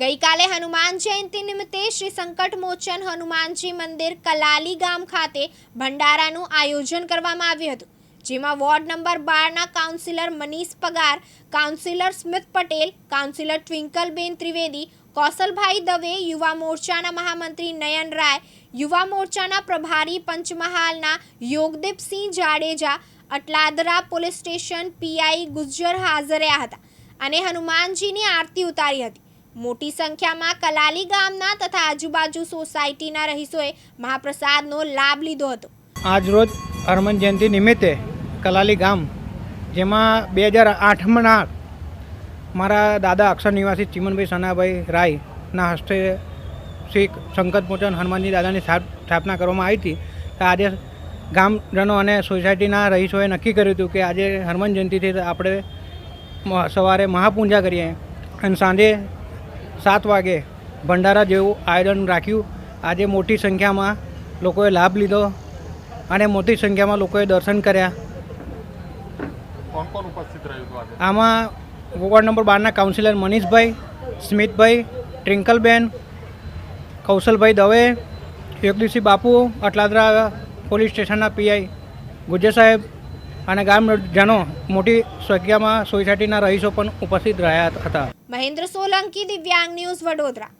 ગઈકાલે હનુમાન જયંતિ નિમિત્તે શ્રી સંકટ મોચન હનુમાનજી મંદિર કલાલી ગામ ખાતે ભંડારાનું આયોજન કરવામાં આવ્યું હતું, જેમાં વોર્ડ નંબર બારના councillor Manish Pagar, councillor Smit Patel, councillor Twinkleben Trivedi, Kaushalbhai Dave, યુવા મોરચાના મહામંત્રી નયન રાય, યુવા મોરચાના પ્રભારી પંચમહાલના Yogdipsinh Jadeja, Atladara police station PI Gujjar હાજર રહ્યા હતા અને હનુમાનજીની આરતી ઉતારી હતી. મોટી સંખ્યામાં કલાલી ગામના તથા આજુબાજુ સોસાયટીના રહીશોએ મહાપ્રસાદનો લાભ લીધો હતો. આજરોજ હનુમાન જયંતિ નિમિત્તે કલાલી ગામ, જેમાં બે હજાર આઠમાં મારા દાદા અક્ષર નિવાસી ચિમનભાઈ સનાભાઈ રાયના હસ્તે શ્રી સંકટ મોચન હનુમાનજી દાદાની સ્થાપ- સ્થાપના કરવામાં આવી હતી. તો આજે ગામજનો અને સોસાયટીના રહીશોએ નક્કી કર્યું હતું કે આજે હનુમાન જયંતિથી આપણે સવારે મહાપૂજા કરીએ અને સાંજે સાત વાગે ભંડારા જેવું આયોજન રાખ્યું. આજે મોટી સંખ્યામાં લોકોએ લાભ લીધો અને મોટી સંખ્યામાં લોકોએ દર્શન કર્યા. કોણ કોણ ઉપસ્થિત રહ્યું આમાં વોર્ડ નંબર બારના કાઉન્સિલર મનીષભાઈ સ્મિતભાઈ ટ્રિંકલબેન કૌશલભાઈ દવે યોગદીપસિંહ બાપુ અટલાદરા પોલીસ સ્ટેશનના પીઆઈ ગુજ્જર સાહેબ અને ગામજનો મોટી સંખ્યામાં સોસાયટીના રહીશો પણ ઉપસ્થિત રહ્યા હતા. મહેન્દ્ર સોલંકી દિવ્યાંગ ન્યૂઝ વડોદરા.